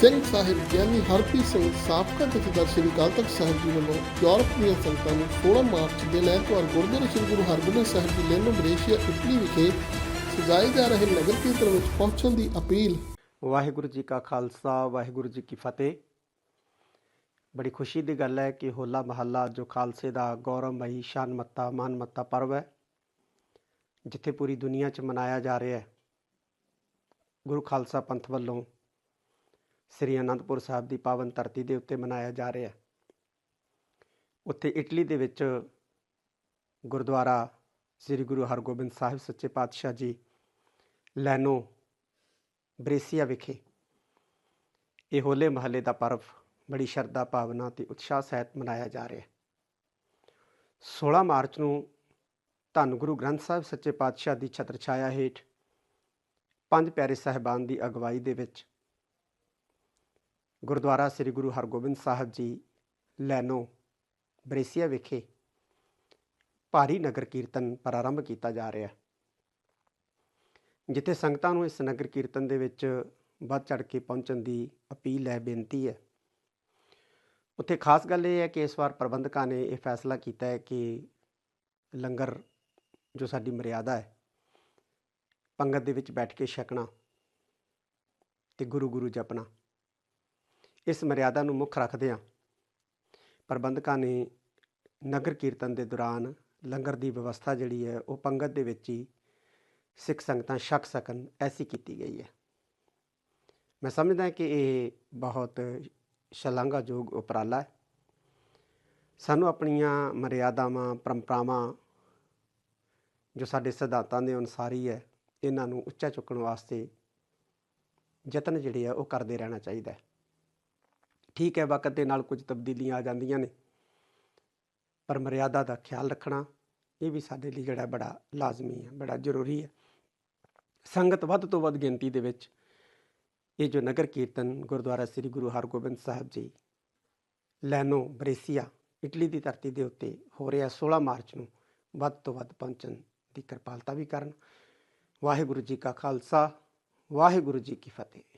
ਸਿੰਘ ਸਾਹਿਬ ਗਿਆਨੀ ਹਰਪ੍ਰੀਤ ਸਿੰਘ ਸਾਬਕਾ ਜਥੇਦਾਰ ਸ੍ਰੀ ਅਕਾਲ ਤਖਤ ਸਾਹਿਬ ਜੀ ਵੱਲੋਂ ਯੂਰਪ ਦੀਆਂ ਸੰਗਤਾਂ ਨੂੰ 16 ਮਾਰਚ ਦੇ ਐਤਵਾਰ ਗੁਰਦੁਆਰਾ ਸ੍ਰੀ ਗੁਰੂ ਹਰਗੋਬਿੰਦ ਸਾਹਿਬ ਜੀ ਲੈਨੋ ਮਲੇਸ਼ੀਆ ਇਟਲੀ ਵਿਖੇ ਸਜਾਏ ਜਾ ਰਹੇ ਨਗਰ ਕੀਰਤਨ ਵਿੱਚ ਪਹੁੰਚਣ ਦੀ ਅਪੀਲ। ਵਾਹਿਗੁਰੂ ਜੀ ਕਾ ਖਾਲਸਾ, ਵਾਹਿਗੁਰੂ ਜੀ ਕੀ ਫਤਿਹ। ਬੜੀ ਖੁਸ਼ੀ ਦੀ ਗੱਲ ਹੈ ਕਿ ਹੋਲਾ ਮਹੱਲਾ ਜੋ ਖਾਲਸੇ ਦਾ ਗੌਰਵਮਈ ਸ਼ਾਨਮੱਤਾ, ਮਾਨਮੱਤਾ ਪਰਵ ਹੈ, ਜਿੱਥੇ ਪੂਰੀ ਦੁਨੀਆ 'ਚ ਮਨਾਇਆ ਜਾ ਰਿਹਾ ਹੈ। ਗੁਰੂ ਖਾਲਸਾ ਪੰਥ ਵੱਲੋਂ ਸ੍ਰੀ ਅਨੰਦਪੁਰ ਸਾਹਿਬ ਦੀ ਪਾਵਨ ਧਰਤੀ ਦੇ ਉੱਤੇ ਮਨਾਇਆ ਜਾ ਰਿਹਾ ਹੈ। ਉੱਥੇ ਇਟਲੀ ਦੇ ਵਿੱਚ ਗੁਰਦੁਆਰਾ ਸ੍ਰੀ ਗੁਰੂ ਹਰਗੋਬਿੰਦ ਸਾਹਿਬ ਸੱਚੇ ਪਾਤਸ਼ਾਹ ਜੀ ਲੈਨੋ ਬ੍ਰੇਸੀਆ ਵਿਖੇ। ਇਹ ਹੋਲੇ ਮਹੱਲੇ ਦਾ ਪਰਵ ਬੜੀ ਸ਼ਰਧਾ, ਭਾਵਨਾ ਤੇ ਉਤਸ਼ਾਹ ਸਹਿਤ ਮਨਾਇਆ ਜਾ ਰਿਹਾ ਹੈ। 16 ਮਾਰਚ ਨੂੰ ਧੰਨ ਗੁਰੂ ਗ੍ਰੰਥ ਸਾਹਿਬ ਸੱਚੇ ਪਾਤਸ਼ਾਹ ਦੀ ਛਤਰ ਛਾਇਆ ਹੇਠ ਪੰਜ ਪਿਆਰੇ ਸਾਹਿਬਾਨ ਦੀ ਅਗਵਾਈ ਦੇ ਵਿੱਚ ਗੁਰਦੁਆਰਾ ਸ੍ਰੀ ਗੁਰੂ ਹਰਗੋਬਿੰਦ ਸਾਹਿਬ ਜੀ, ਲੈਨੋ, ਬਰੇਸੀਆ ਵਿਖੇ ਭਾਰੀ ਨਗਰ ਕੀਰਤਨ ਪ੍ਰਾਰੰਭ ਕੀਤਾ ਜਾ ਰਿਹਾ ਜਿੱਥੇ ਸੰਗਤਾਂ ਨੂੰ ਇਸ ਨਗਰ ਕੀਰਤਨ ਦੇ ਵਿੱਚ ਵੱਧ ਚੜ ਕੇ ਪਹੁੰਚਣ ਦੀ ਅਪੀਲ ਹੈ, ਬੇਨਤੀ ਹੈ। ਉੱਥੇ ਖਾਸ ਗੱਲ ਇਹ ਹੈ ਕਿ ਇਸ ਵਾਰ ਪ੍ਰਬੰਧਕਾਂ ਨੇ ਇਹ ਫੈਸਲਾ ਕੀਤਾ ਹੈ ਕਿ ਲੰਗਰ ਜੋ ਸਾਡੀ ਮਰਿਆਦਾ ਹੈ, ਪੰਗਤ ਦੇ ਵਿੱਚ ਬੈਠ ਕੇ ਛਕਣਾ ਤੇ ਗੁਰੂ ਗੁਰੂ ਜਪਣਾ। ਇਸ ਮਰਿਆਦਾ ਨੂੰ ਮੁੱਖ ਰੱਖਦਿਆਂ ਪ੍ਰਬੰਧਕਾਂ ਨੇ ਨਗਰ ਕੀਰਤਨ ਦੇ ਦੌਰਾਨ ਲੰਗਰ ਦੀ ਵਿਵਸਥਾ ਜਿਹੜੀ ਹੈ, ਉਹ ਪੰਗਤ ਦੇ ਵਿੱਚ ਹੀ ਸਿੱਖ ਸੰਗਤਾਂ ਛਕ ਸਕਣ ਐਸੀ ਕੀਤੀ ਗਈ ਹੈ। ਮੈਂ ਸਮਝਦਾ ਕਿ ਇਹ ਬਹੁਤ ਸ਼ਲਾਘਾਯੋਗ ਉਪਰਾਲਾ ਹੈ। ਸਾਨੂੰ ਆਪਣੀਆਂ ਮਰਿਆਦਾਵਾਂ, ਪਰੰਪਰਾਵਾਂ ਜੋ ਸਾਡੇ ਸਿਧਾਂਤਾਂ ਦੇ ਅਨੁਸਾਰੀ ਹੈ, ਇਹਨਾਂ ਨੂੰ ਉੱਚਾ ਚੁੱਕਣ ਵਾਸਤੇ ਯਤਨ ਜਿਹੜੇ ਆ, ਉਹ ਕਰਦੇ ਰਹਿਣਾ ਚਾਹੀਦਾ ਹੈ। ਠੀਕ ਹੈ, ਵਕਤ ਦੇ ਨਾਲ ਕੁਝ ਤਬਦੀਲੀਆਂ ਆ ਜਾਂਦੀਆਂ ਨੇ। ਪਰ ਮਰਿਆਦਾ ਦਾ ਖਿਆਲ ਰੱਖਣਾ, ਇਹ ਵੀ ਸਾਡੇ ਲਈ ਜਿਹੜਾ ਬੜਾ ਲਾਜ਼ਮੀ ਹੈ, ਬੜਾ ਜ਼ਰੂਰੀ ਹੈ। ਸੰਗਤ ਵੱਧ ਤੋਂ ਵੱਧ ਗਿਣਤੀ ਦੇ ਵਿੱਚ ਇਹ ਜੋ ਨਗਰ ਕੀਰਤਨ ਗੁਰਦੁਆਰਾ ਸ੍ਰੀ ਗੁਰੂ ਹਰਗੋਬਿੰਦ ਸਾਹਿਬ ਜੀ, ਲੈਨੋ, ਬ੍ਰੇਸੀਆ, ਇਟਲੀ ਦੀ ਧਰਤੀ ਦੇ ਉੱਤੇ ਹੋ ਰਿਹਾ 16 ਮਾਰਚ ਨੂੰ ਵੱਧ ਤੋਂ ਵੱਧ ਪਹੁੰਚਣ ਦੀ ਕਿਰਪਾਲਤਾ ਵੀ ਕਰਨ। ਵਾਹਿਗੁਰੂ ਜੀ ਕਾ ਖਾਲਸਾ, ਵਾਹਿਗੁਰੂ ਜੀ ਕੀ ਫਤਿਹ।